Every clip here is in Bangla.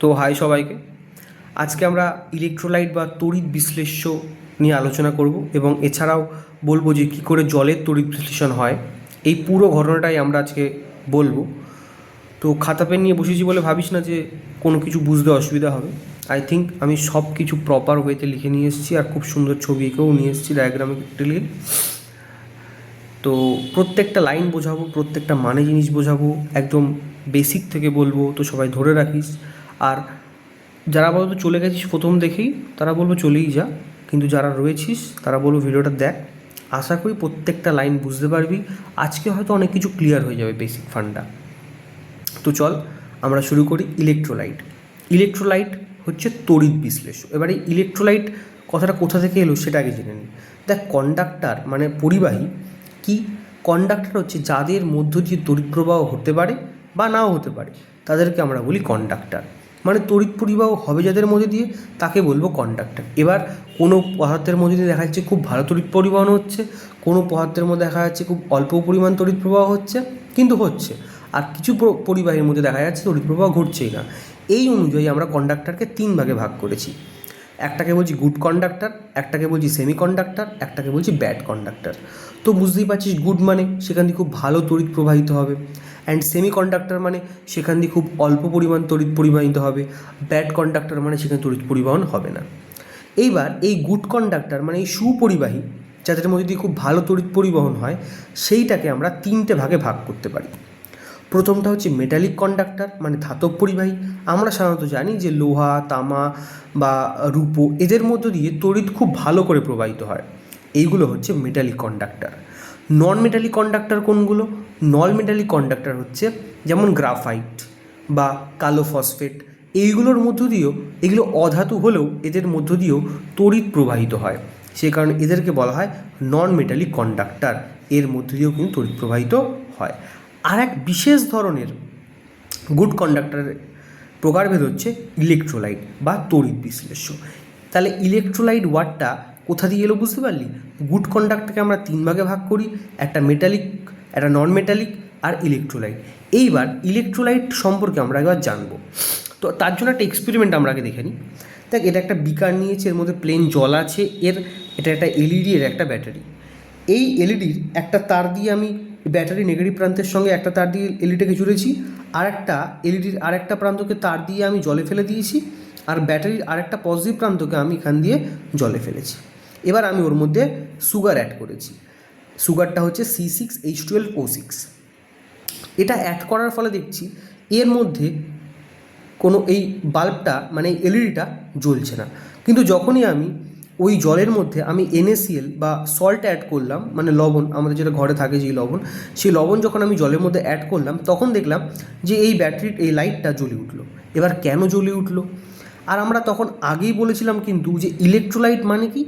তো হাই সবাইকে। আজকে আমরা ইলেকট্রোলাইট বা তড়িৎ বিশ্লেষ্য নিয়ে আলোচনা করব এবং এছাড়াও বলব যে কী করে জলের তড়িৎ বিশ্লেষণ হয়। এই পুরো ঘটনাটাই আমরা আজকে বলব। তো খাতা পেন নিয়ে বসেছি বলে ভাবিস না যে কোনো কিছু বুঝতে অসুবিধা হবে। আই থিঙ্ক আমি সব কিছু প্রপার ওয়েতে লিখে নিয়ে এসেছি আর খুব সুন্দর ছবি এঁকেও নিয়ে এসেছি ডায়াগ্রামেটিক্যালি তো প্রত্যেকটা লাইন বোঝাবো, প্রত্যেকটা মানে জিনিস বোঝাবো, একদম বেসিক থেকে বলব। তো সবাই ধরে রাখিস। আর যারা বলতো চলে গেছিস প্রথম দেখেই, তারা বলব চলেই যা। কিন্তু যারা রয়েছিস, তারা বলব ভিডিওটা দেখ। আশা করি প্রত্যেকটা লাইন বুঝতে পারবি। আজকে হয়তো অনেক কিছু ক্লিয়ার হয়ে যাবে বেসিক ফান্ডা তো চল, আমরা শুরু করি ইলেকট্রোলাইট ইলেকট্রোলাইট হচ্ছে তড়িৎ বিশ্লেষ্য এবারে ইলেকট্রোলাইট কথাটা কোথা থেকে এলো সেটা আগে জেনে নিই দেখ কন্ডাক্টার মানে পরিবাহী। কি? কন্ডাক্টার হচ্ছে যাদের মধ্য দিয়ে তড়িৎ প্রবাহ হতে পারে বা নাও হতে পারে। তাদেরকে আমরা বলি কন্ডাক্টার মানে তড়িৎ পরিবাহ হবে যাদের মধ্যে দিয়ে, তাকে বলব কন্ডাক্টর এবার কোনো পদার্থের মধ্যে দিয়ে দেখা যাচ্ছে খুব ভালো তড়িৎ পরিবহন হচ্ছে, কোনো পদার্থের মধ্যে দেখা যাচ্ছে খুব অল্প পরিমাণ তড়িৎ প্রবাহ হচ্ছে, কিন্তু হচ্ছে। আর কিছু পরিবাহীর মধ্যে দেখা যাচ্ছে তড়িৎ প্রবাহ ঘটছেই না। এই অনুযায়ী আমরা কন্ডাক্টরকে তিন ভাগে ভাগ করেছি। একটাকে বলছি গুড কন্ডাক্টর একটাকে বলছি সেমি কন্ডাক্টর একটাকে বলছি ব্যাড কন্ডাক্টর তো বুঝতেই পারছিস গুড মানে সেখান দিয়ে খুব ভালো তড়িৎ প্রবাহিত হবে। অ্যান্ড সেমি কন্ডাক্টর মানে সেখান দিয়ে খুব অল্প পরিমাণ তড়িৎ পরিবাহিত হবে। ব্যাড কন্ডাক্টর মানে সেখানে তড়িৎ পরিবহন হবে না। এইবার এই গুড কন্ডাক্টর মানে এই সুপরিবাহী, যাদের মধ্যে দিয়ে খুব ভালো তড়িৎ পরিবহন হয়, সেইটাকে আমরা তিনটে ভাগে ভাগ করতে পারি। প্রথমটা হচ্ছে মেটালিক কন্ডাক্টর মানে ধাতব পরিবাহী। আমরা সাধারণত জানি যে লোহা, তামা বা রূপো, এদের মধ্য দিয়ে তড়িৎ খুব ভালো করে প্রবাহিত হয়। এইগুলো হচ্ছে metallic conductor non metallic conductor কোনগুলো? নন মেটালিক কন্ডাক্টর হচ্ছে যেমন গ্রাফাইট বা কালো ফসফেট এইগুলোর মধ্য দিয়েও, এগুলো অধাতু হলেও এদের মধ্য দিয়েও তড়িৎ প্রবাহিত হয়। সে কারণে এদেরকে বলা হয় নন মেটালিক কন্ডাক্টর এর মধ্য দিয়েও কিন্তু তড়িৎ প্রবাহিত হয়। আর এক বিশেষ ধরনের গুড কন্ডাক্টরের প্রকারভেদ হচ্ছে ইলেকট্রোলাইট বা তড়িৎ বিশ্লেষ্য। তাহলে ইলেকট্রোলাইট ওয়ার্ডটা কোথা দিয়ে এলো বুঝতে পারলি? গুড কন্ডাক্টকে আমরা তিন ভাগে ভাগ করি, একটা মেটালিক একটা নন মেটালিক আর ইলেকট্রোলাইট এইবার ইলেকট্রোলাইট সম্পর্কে আমরা একবার জানব। তো তার জন্য একটা এক্সপেরিমেন্ট আমরা আগে দেখে নিই। দেখ, এটা একটা বিকার নিয়েছে, এর মধ্যে প্লেন জল আছে, এর, এটা একটা এলইডি এর একটা ব্যাটারি এই এলইডির একটা তার দিয়ে আমি ব্যাটারি নেগেটিভ প্রান্তের সঙ্গে একটা তার দিয়ে এলইডিটাকে জুড়েছি, আর একটা এলইডির আর একটা প্রান্তকে তার দিয়ে আমি জলে ফেলে দিয়েছি, আর ব্যাটারির আরেকটা পজিটিভ প্রান্তকে আমি এখান দিয়ে জলে ফেলেছি। এবার আমি ওর মধ্যে সুগার অ্যাড করেছি। সুগারটা হচ্ছে C six H twelve O six এটা অ্যাড করার ফলে দেখছি এর মধ্যে কোনো এই বাল্বটা মানে এলইডিটা জ্বলছে না। কিন্তু যখনই আমি ওই জলের মধ্যে আমি এনএসিএল বা সল্ট অ্যাড করলাম মানে লবণ, আমাদের যেটা ঘরে থাকে যেই লবণ, সেই লবণ যখন আমি জলের মধ্যে অ্যাড করলাম, তখন দেখলাম যে এই ব্যাটারির এই লাইটটা জ্বলে উঠল। এবার কেন জ্বলে উঠল? আর আমরা তখন আগেই বলেছিলাম কিন্তু যে ইলেকট্রোলাইট মানে কি?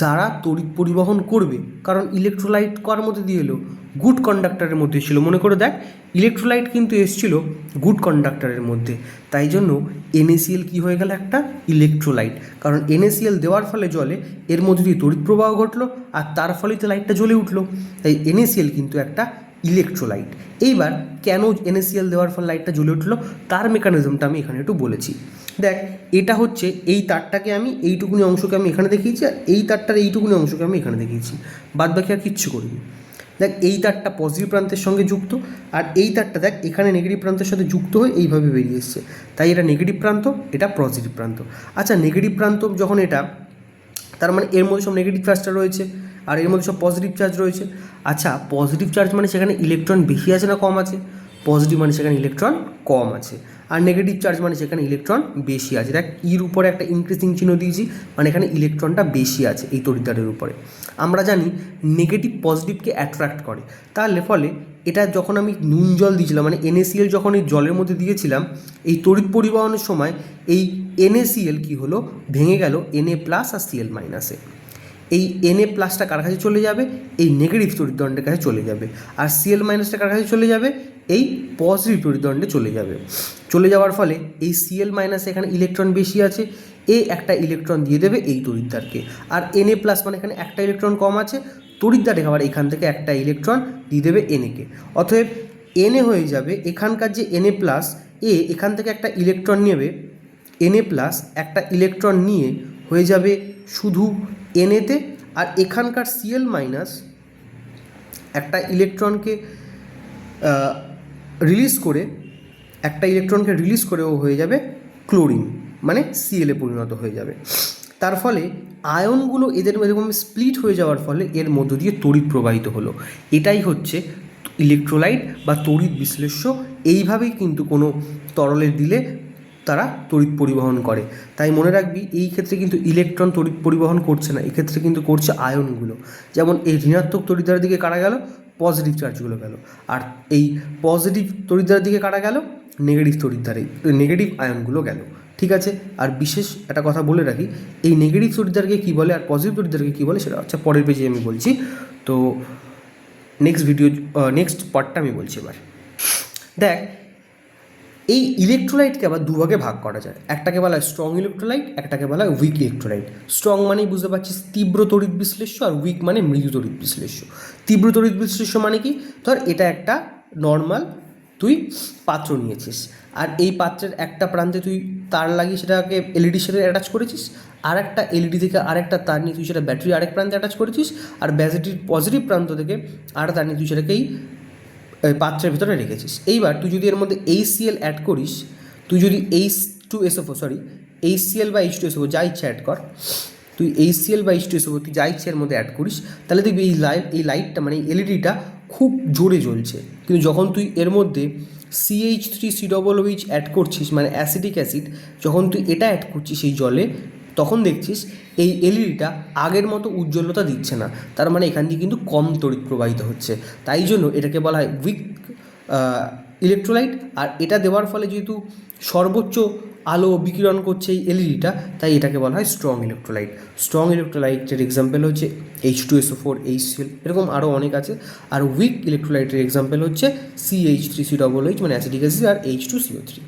যারা তড়িৎ পরিবহন করবে, কারণ ইলেকট্রোলাইট কার মধ্যে দিয়ে এলো? গুড কন্ডাক্টরের মধ্যে ছিল মনে করে দেখ ইলেকট্রোলাইট কিন্তু এসছিল গুড কন্ডাক্টরের মধ্যে। তাই জন্য এনএসিএল কী হয়ে গেল একটা? ইলেকট্রোলাইট কারণ এনএসিএল দেওয়ার ফলে জলে এর মধ্যে দিয়ে তড়িৎ প্রবাহ ঘটলো আর তার ফলেই তো লাইটটা জ্বলে উঠল। তাই এনএসিএল কিন্তু একটা ইলেকট্রোলাইট এইবার কেন এনএসিএল দেওয়ার ফলে লাইটটা জ্বলে উঠল? তার মেকানিজমটা আমি এখানে একটু বলেছি। দেখ, এটা হচ্ছে এই তারটাকে আমি এইটুকুনি অংশকে আমি এখানে দেখিয়েছি আর এই তারটার এইটুকুনি অংশকে আমি এখানে দেখিয়েছি। বাদ বাকি আর কিচ্ছু করিনি। দেখ, এই তারটা পজিটিভ প্রান্তের সঙ্গে যুক্ত আর এই তারটা দেখ, এখানে নেগেটিভ প্রান্তের সাথে যুক্ত হয়ে এইভাবে বেরিয়ে এসছে। তাই এটা নেগেটিভ প্রান্ত, এটা পজিটিভ প্রান্ত। আচ্ছা নেগেটিভ প্রান্ত যখন এটা, তার মানে এর মধ্যে সব নেগেটিভ চার্জটা রয়েছে আর এর মধ্যে সব পজিটিভ চার্জ রয়েছে। আচ্ছা পজিটিভ চার্জ মানে সেখানে ইলেকট্রন বেশি আছে না কম আছে? পজিটিভ মানে সেখানে ইলেকট্রন কম আছে। আর নেগেটিভ চার্জ মানে সেখানে ইলেকট্রন বেশি আছে। দেখ ইর উপরে একটা ইনক্রিজিং চিহ্ন দিয়েছি মানে এখানে ইলেকট্রনটা বেশি আছে এই তড়িৎদ্বারের উপরে। আমরা জানি নেগেটিভ পজিটিভকে অ্যাট্রাক্ট করে। তাহলে ফলে এটা যখন আমি নুন জল দিয়েছিলাম মানে এনএসিএল যখন এই জলের মধ্যে দিয়েছিলাম, এই তড়িৎ পরিবহনের সময় এই এনএসিএল কি হলো? ভেঙে গেল এনএ প্লাস আর সিএল মাইনাসে এই এনএ প্লাসটা কার কাছে চলে যাবে? এই নেগেটিভ তড়িৎদণ্ডের কাছে চলে যাবে। আর সিএল মাইনাসটা কার কাছে চলে যাবে? এই পজিটিভ তড়িৎদণ্ডে চলে যাবে। চলে যাওয়ার ফলে এই সিএল মাইনাস এখানে ইলেকট্রন বেশি আছে এ একটা ইলেকট্রন দিয়ে দেবে এই তড়িৎদ্বারকে। আর এনএ প্লাস মানে এখানে একটা ইলেকট্রন কম আছে তড়িৎদ্বারে আবার এখান থেকে একটা ইলেকট্রন দিয়ে দেবে এনএকে অতএব এনএ হয়ে যাবে, এখানকার যে এনএ প্লাস এ এখান থেকে একটা ইলেকট্রন নেবে এনএ প্লাস একটা ইলেকট্রন নিয়ে হয়ে যাবে শুধু এনএতে আর এখানকার সিএল মাইনাস একটা ইলেকট্রনকে রিলিজ করে একটা ইলেকট্রনকে রিলিজ করে ও হয়ে যাবে ক্লোরিন মানে সিএলে পরিণত হয়ে যাবে। তার ফলে আয়নগুলো এদের এরকম স্প্লিট হয়ে যাওয়ার ফলে এর মধ্য দিয়ে তড়িৎ প্রবাহিত হলো। এটাই হচ্ছে ইলেকট্রোলাইট বা তড়িৎ বিশ্লেষ্য। এইভাবেই কিন্তু কোনো তরলে দিলে তারা তড়িৎ পরিবহন করে। তাই মনে রাখবি, এই ক্ষেত্রে কিন্তু ইলেকট্রন তড়িৎ পরিবহন করছে না, এক্ষেত্রে কিন্তু করছে আয়নগুলো। যেমন এই ঋণাত্মক তড়িৎদ্বারের দিকে কারা গেল? পজিটিভ চার্জগুলো গেল। আর এই পজিটিভ তড়িৎদ্বারের দিকে কারা গেল? নেগেটিভ তড়িৎদ্বারে নেগেটিভ আয়নগুলো গেল। ঠিক আছে? আর বিশেষ একটা কথা বলে রাখি, এই নেগেটিভ তড়িৎদ্বারকে কী বলে আর পজিটিভ তড়িৎদ্বারকে কী বলে সেটা হচ্ছে পরের পেজে আমি বলছি। তো নেক্সট ভিডিও নেক্সট পার্টটা আমি বলছি এবার। দেখ, এই ইলেকট্রোলাইটকে আবার দুভাগে ভাগ করা যায়। একটাকে বলা হয় স্ট্রং ইলেকট্রোলাইট একটাকে বলা হয় উইক ইলেকট্রোলাইট স্ট্রং মানেই বুঝতে পারছিস তীব্র তড়িৎ বিশ্লেষ্য আর উইক মানে মৃদু তড়িৎ বিশ্লেষ্য। তীব্র তড়িৎ বিশ্লেষ্য মানে কি? ধর এটা একটা নর্মাল তুই পাত্র নিয়েছিস। আর এই পাত্রের একটা প্রান্তে তুই তার লাগিয়ে সেটাকে এলইডির সাথে অ্যাটাচ করেছিস। আর একটা এলইডি থেকে আরেকটা তার নিয়ে তুই সেটা ব্যাটারি আরেক প্রান্তে অ্যাটাচ করেছিস। আর ব্যাটারির পজিটিভ প্রান্ত থেকে আর তার নিয়ে তুই সেটাকেই পাত্রের ভিতরে রেখেছিস। এইবার তুই যদি এর মধ্যে এইচসিএল অ্যাড করিস, তুই যদি H two S O four sorry HCL বা H two S O four যা ইচ্ছা অ্যাড কর তুই এইচসিএল বা এইচ টু তুই যা ইচ্ছে এর মধ্যে অ্যাড করিস, তাহলে দেখবি এই লাইট এই লাইটটা মানে এলইডিটা খুব জোরে জ্বলছে। কিন্তু যখন তুই এর মধ্যে CH three C double H add করছিস মানে অ্যাসিডিক অ্যাসিড যখন তুই এটা অ্যাড করছিস এই জলে, তখন দেখছিস এই এলইডিটা আগের মতো উজ্জ্বলতা দিচ্ছে না। তার মানে এখান দিয়ে কিন্তু কম তড়িৎ প্রবাহিত হচ্ছে। তাই জন্য এটাকে বলা হয় উইক ইলেকট্রোলাইট আর এটা দেওয়ার ফলে যেহেতু সর্বোচ্চ আলো বিকিরণ করছে এই এলইডিটা, তাই এটাকে বলা হয় স্ট্রং ইলেকট্রোলাইট স্ট্রং ইলেকট্রোলাইটের এক্সাম্পল হচ্ছে H two SO four H CL এরকম আরও অনেক আছে। আর উইক ইলেকট্রোলাইটের এক্সাম্পল হচ্ছে C H three C double H মানে অ্যাসিডিক অ্যাসিড আর এইচ টু সিও থ্রি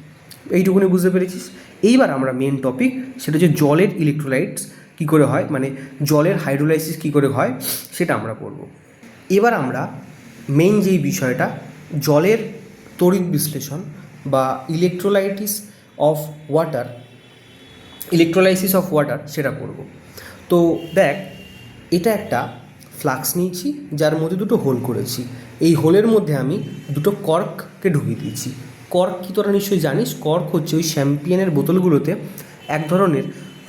এইটুকুনি বুঝতে পেরেছিস? এইবার আমরা মেন টপিক সেটা হচ্ছে জলের ইলেকট্রোলাইটস কী করে হয় মানে জলের হাইড্রোলাইসিস কী করে হয়, সেটা আমরা পড়ব। এবার আমরা মেন যেই বিষয়টা, জলের তড়িৎ বিশ্লেষণ বা electrolysis of water electrolysis of water সেটা পড়ব তো দেখ, এটা একটা ফ্লাক্স নিয়েছি, যার মধ্যে দুটো হোল করেছি। এই হোলের মধ্যে আমি দুটো কর্ককে ঢুকিয়ে দিয়েছি। কর্ক কি তোরা নিশ্চয়ই জানিস? কর্ক হচ্ছে ওই শ্যাম্পিয়নের বোতলগুলোতে এক ধরনের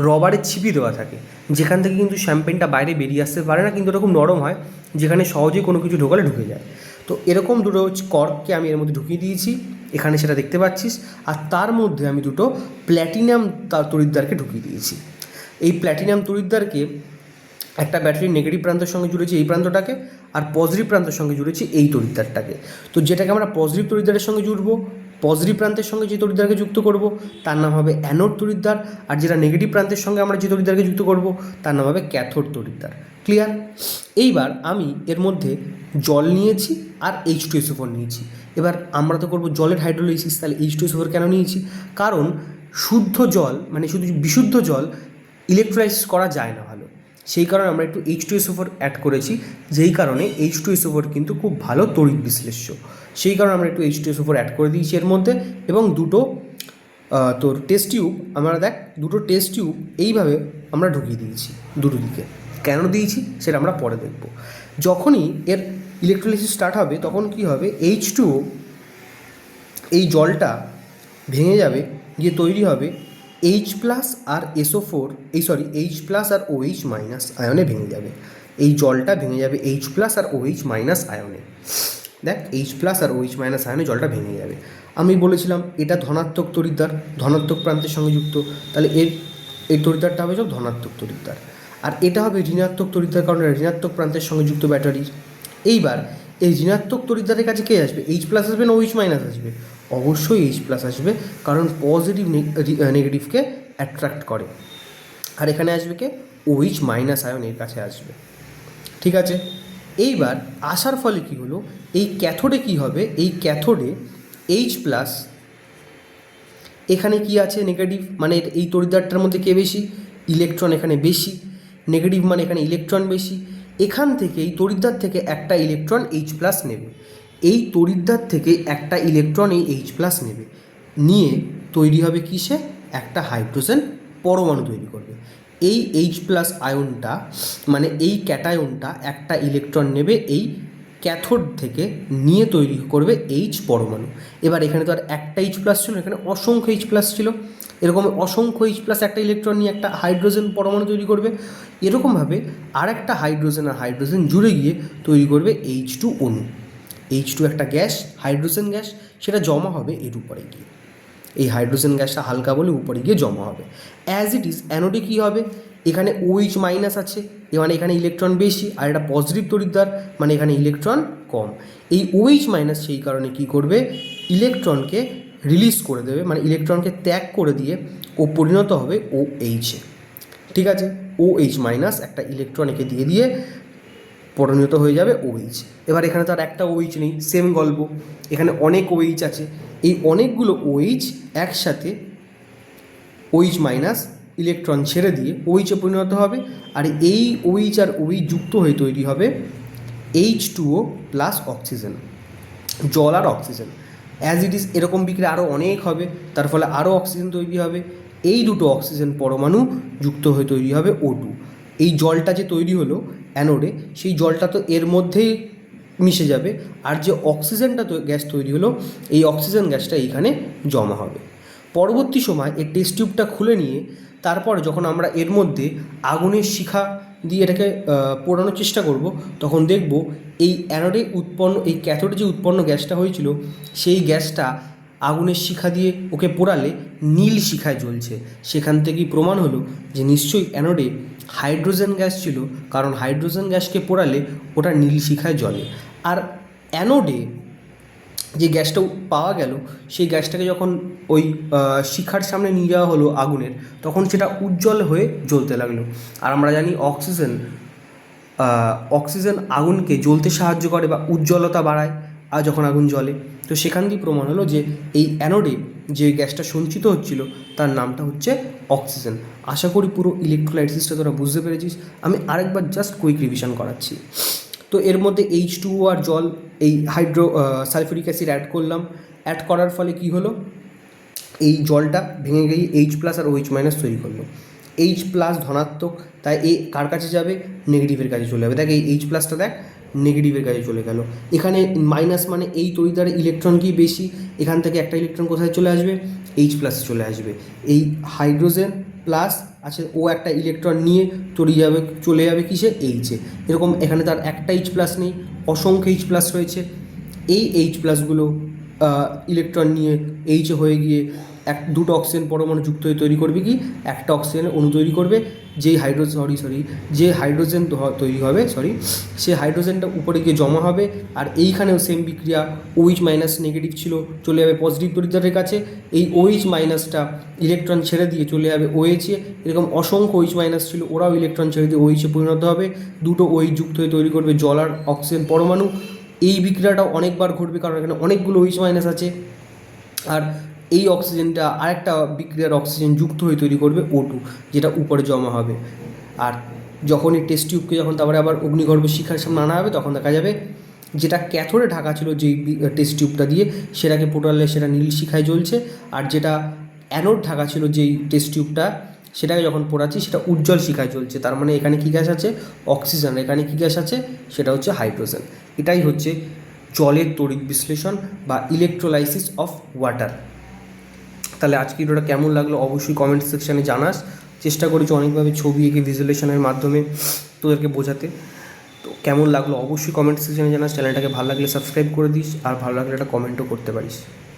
রবারের ছিপি দেওয়া থাকে। যেখান থেকে কিন্তু শ্যাম্পেনটা বাইরে বেরিয়ে আসতে পারে না, কিন্তু এরকম নরম হয়, যেখানে সহজেই কোনো কিছু ঢোকালে ঢুকে যায়। তো এরকম দুটো কর্ককে আমি এর মধ্যে ঢুকিয়ে দিয়েছি। এখানে সেটা দেখতে পাচ্ছিস। আর তার মধ্যে আমি দুটো প্ল্যাটিনাম তার তরিদ্দারকে ঢুকিয়ে দিয়েছি। এই প্ল্যাটিনাম তরিদ্দারকে একটা ব্যাটারির নেগেটিভ প্রান্তের সঙ্গে জুড়েছি এই প্রান্তটাকে, আর পজিটিভ প্রান্তের সঙ্গে জুড়েছি এই তরিদ্দারটাকে। তো যেটাকে আমরা পজিটিভ তরিদ্দারের সঙ্গে জুড়বো পজিটিভ প্রান্তের সঙ্গে যে তরিদ্দারকে যুক্ত করব, তার নাম হবে অ্যানোড তরিদ্দার আর যেটা নেগেটিভ প্রান্তের সঙ্গে আমরা যে তরিদ্দারকে যুক্ত করব, তার নাম হবে ক্যাথোড তরিদ্দার ক্লিয়ার? এইবার আমি এর মধ্যে জল নিয়েছি আর এইচ টু এসোফোর নিয়েছি। এবার আমরা তো করব জলের হাইড্রোলাইসিস তাহলে এইচ টু এসোফোর কেন নিয়েছি? কারণ শুদ্ধ জল মানে শুধু বিশুদ্ধ জল ইলেকট্রোলাইসিস করা যায় না। সেই কারণে আমরা একটু এইচ টু এসোফোর অ্যাড করেছি, যেই কারণে এইচ টু এসোফোর কিন্তু খুব ভালো তড়িৎ বিশ্লেষ্য। সেই কারণে আমরা একটু এইচ টু এসোফোর অ্যাড করে দিয়েছি এর মধ্যে, এবং দুটো তোর টেস্ট টিউব আমরা দেখ, দুটো টেস্ট টিউব এইভাবে আমরা ঢুকিয়ে দিয়েছি দুটো দিকে। কেন দিয়েছি? সেটা আমরা পরে দেখব। যখনই এর ইলেকট্রোলাইসিস স্টার্ট হবে, তখন কি হবে? এইচ টু এই জলটা ভেঙে যাবে, গিয়ে তৈরি হবে এইচ প্লাস আর এসও ফোর এই সরি এইচ প্লাস আর ওএইচ মাইনাস আয়নে ভেঙে যাবে। এই জলটা ভেঙে যাবে এইচ প্লাস আর ওএইচ মাইনাস আয়নে দেখ এইচ প্লাস আর ওএইচ মাইনাস আয়নে জলটা ভেঙে যাবে। আমি বলেছিলাম, এটা ধনাত্মক তরিদ্দার ধনাত্মক প্রান্তের সঙ্গে যুক্ত। তাহলে এর এই তরিদ্দারটা হবে সব ধনাত্মক তরিদ্দার আর এটা হবে ঋণাত্মক তরিদ্দার কারণ ঋণাত্মক প্রান্তের সঙ্গে যুক্ত ব্যাটারির এইবার, এই ঋণাত্মক তরিদ্দারের কাছে কে আসবে? এইচ প্লাস আসবে না ওইচ মাইনাস আসবে? অবশ্যই এইচ প্লাস আসবে, কারণ পজিটিভ নেগেটিভকে অ্যাট্রাক্ট করে। আর এখানে আসবে কে? ওইচ মাইনাস আয়ন এর কাছে আসবে। ঠিক আছে? এইবার আসার ফলে কি হলো? এই ক্যাথোডে কি হবে? এই ক্যাথোডে এইচ প্লাস এখানে কি আছে নেগেটিভ মানে এই তড়িদারটার মধ্যে কে বেশি? ইলেকট্রন এখানে বেশি। নেগেটিভ মানে এখানে ইলেকট্রন বেশি। এখান থেকে এই তড়িদ্দার থেকে একটা ইলেকট্রন এইচ প্লাস নেবে। এই তড়িদ্দার থেকে একটা ইলেকট্রন এই এইচ প্লাস নেবে। নিয়ে তৈরি হবে কিসে? একটা হাইড্রোজেন পরমাণু তৈরি করবে। এই এইচ প্লাস আয়নটা মানে এই ক্যাটায়নটা একটা ইলেকট্রন নেবে এই ক্যাথোড থেকে নিয়ে তৈরি করবে এইচ পরমাণু। এবার এখানে তো আর একটা এইচ প্লাস ছিল, এখানে অসংখ্য এইচ প্লাস ছিল। এরকম অসংখ্য এইচ প্লাস একটা ইলেকট্রন নিয়ে একটা হাইড্রোজেন পরমাণু তৈরি করবে। এরকমভাবে আর একটা হাইড্রোজেন আর হাইড্রোজেন জুড়ে গিয়ে তৈরি করবে এইচ টু অণু। এইচ টু একটা গ্যাস, হাইড্রোজেন গ্যাস, সেটা জমা হবে এর উপরে গিয়ে। এই হাইড্রোজেন গ্যাসটা হালকা বলে উপরে গিয়ে জমা হবে। অ্যাজ ইট ইজ অ্যানোডে কী হবে? এখানে ওইচ মাইনাস আছে মানে এখানে ইলেকট্রন বেশি, আর এটা পজিটিভ তড়িৎদ্বার মানে এখানে ইলেকট্রন কম। এই ওইচ মাইনাস সেই কারণে কি করবে? ইলেকট্রনকে রিলিজ করে দেবে মানে ইলেকট্রনকে ত্যাগ করে দিয়ে ও পরিণত হবে ও এইচে ঠিক আছে? ও এইচ মাইনাস একটা ইলেকট্রন একে দিয়ে দিয়ে পরিণত হয়ে যাবে ওইচ। এবার এখানে তো আর একটা ওইচ নেই সেম গল্প। এখানে অনেক ওইচ আছে। এই অনেকগুলো ওইচ একসাথে ওইচ মাইনাস ইলেকট্রন ছেড়ে দিয়ে ওইচে পরিণত হবে। আর এই ওইচ আর ওইচ যুক্ত হয়ে তৈরি হবে এইচ টুও প্লাস অক্সিজেন জল আর অক্সিজেন অ্যাজ ইট ইজ এরকম বিক্রি আরও অনেক হবে, তার ফলে আরও অক্সিজেন তৈরি হবে। এই দুটো অক্সিজেন পরমাণু যুক্ত হয়ে তৈরি হবে ও টু এই জলটা যে তৈরি হলো অ্যানোডে সেই জলটা তো এর মধ্যেই মিশে যাবে। আর যে অক্সিজেনটা তো গ্যাস তৈরি হলো, এই অক্সিজেন গ্যাসটা এইখানে জমা হবে। পরবর্তী সময় এই টেস্ট টিউবটা খুলে নিয়ে, তারপর যখন আমরা এর মধ্যে আগুনের শিখা দিয়ে এটাকে পোড়ানোর চেষ্টা করব, তখন দেখব এই অ্যানোডে উৎপন্ন, এই ক্যাথোডে যে উৎপন্ন গ্যাসটা হয়েছিল, সেই গ্যাসটা আগুনের শিখা দিয়ে ওকে পোড়ালে নীল শিখায় জ্বলছে। সেখান থেকেই প্রমাণ হলো যে নিশ্চয়ই অ্যানোডে হাইড্রোজেন গ্যাস ছিল, কারণ হাইড্রোজেন গ্যাসকে পোড়ালে ওটা নীল শিখায় জ্বলে। আর অ্যানোডে যে গ্যাসটা পাওয়া গেল, সেই গ্যাসটাকে যখন ওই শিখার সামনে নিয়ে যাওয়া হলো আগুনের, তখন সেটা উজ্জ্বল হয়ে জ্বলতে লাগল। আর আমরা জানি অক্সিজেন অক্সিজেন আগুনকে জ্বলতে সাহায্য করে বা উজ্জ্বলতা বাড়ায়, আর যখন আগুন জ্বলে তো সেখান দিয়ে প্রমাণ হলো যে এই অ্যানোডে যে গ্যাসটা সঞ্চিত হচ্ছিল, তার নামটা হচ্ছে অক্সিজেন। আশা করি পুরো ইলেকট্রোলাইসিসটা তোরা বুঝতে পেরেছিস। আমি আরেকবার জাস্ট কুইক রিভিশন করাচ্ছি। তো এর মধ্যে এইচ টু আর জল, এই হাইড্রো সালফিউরিক অ্যাসিড অ্যাড করলাম। অ্যাড করার ফলে কি হলো? এই জলটা ভেঙে গিয়ে এইচ প্লাস আর ওইচ মাইনাস তৈরি করল। এইচ প্লাস ধনাত্মক, তাই এ কার কাছে যাবে? নেগেটিভের কাছে চলে যাবে। দেখ এই এইচ প্লাসটা দেখ নেগেটিভের কাছে চলে গেল। এখানে মাইনাস মানে এই তড়িদ্বারে ইলেকট্রন কি বেশি? এখান থেকে একটা ইলেকট্রন কোথায় চলে আসবে? এইচ প্লাসে চলে আসবে। এই হাইড্রোজেন প্লাস আছে, ও একটা ইলেকট্রন নিয়ে তৈরি যাবে, চলে যাবে কিসে? এইচে এরকম এখানে তার একটা এইচ প্লাস নেই, অসংখ্য এইচ প্লাস রয়েছে। এই এইচ প্লাসগুলো ইলেকট্রন নিয়ে এইচে হয়ে গিয়ে এক, দুটো অক্সিজেন পরমাণু যুক্ত হয়ে তৈরি করবে কি? একটা অক্সিজেন অণু তৈরি করবে, যেই হাইড্রো সরি সরি যে হাইড্রোজেন তৈরি হবে সরি সে হাইড্রোজেনটা উপরে গিয়ে জমা হবে, আর এইখানেও সেম বিক্রিয়া ওইচ মাইনাস নেগেটিভ ছিল, চলে যাবে পজিটিভ তরিদ্বারের কাছে, এই ওইচ মাইনাসটা ইলেকট্রন ছেড়ে দিয়ে চলে যাবে ওএইচে এরকম অসংখ্য ওইচ মাইনাস ছিল, ওরাও ইলেকট্রন ছেড়ে দিয়ে ওইচে পরিণত হবে, দুটো ওইচ যুক্ত হয়ে তৈরি করবে জল আর অক্সিজেন পরমাণু, এই বিক্রিয়াটাও অনেকবার ঘটবে, কারণ এখানে অনেকগুলো ওইচ মাইনাস আছে, আর এই অক্সিজেনটা আরেকটা বিক্রিয়ার অক্সিজেন যুক্ত হয়ে তৈরি করবে ও যেটা উপরে জমা হবে। আর যখন এই টেস্ট টিউবকে যখন তারপরে আবার অগ্নিগর্ভ শিখার সামনে আনা হবে, তখন দেখা যাবে যেটা ক্যাথোডে ঢাকা ছিল যেই টেস্ট টিউবটা দিয়ে, সেটাকে পোটালে সেটা নীল শিখায় জ্বলছে। আর যেটা অ্যানোড ঢাকা ছিল যেই টেস্ট টিউবটা সেটাকে যখন পোড়াচ্ছি, সেটা উজ্জ্বল শিখায় চলছে তার মানে এখানে কী গ্যাস আছে? অক্সিজেন। এখানে কী গ্যাস আছে? সেটা হচ্ছে হাইড্রোজেন এটাই হচ্ছে জলের তড়িৎ বিশ্লেষণ বা ইলেকট্রোলাইসিস অফ ওয়াটার তাহলে আজকে ভিডিওটা কেমন লাগল অবশ্যই কমেন্ট সেকশানে জানাস। চেষ্টা করেছি অনেকভাবে ছবি এঁকে ভিজুয়েশনের মাধ্যমে তোদেরকে বোঝাতে। তো কেমন লাগল অবশ্যই কমেন্ট সেকশানে জানাস। চ্যানেলটাকে ভালো লাগলে সাবস্ক্রাইব করে দিস আর ভালো লাগলে একটা কমেন্টও করতে পারিস।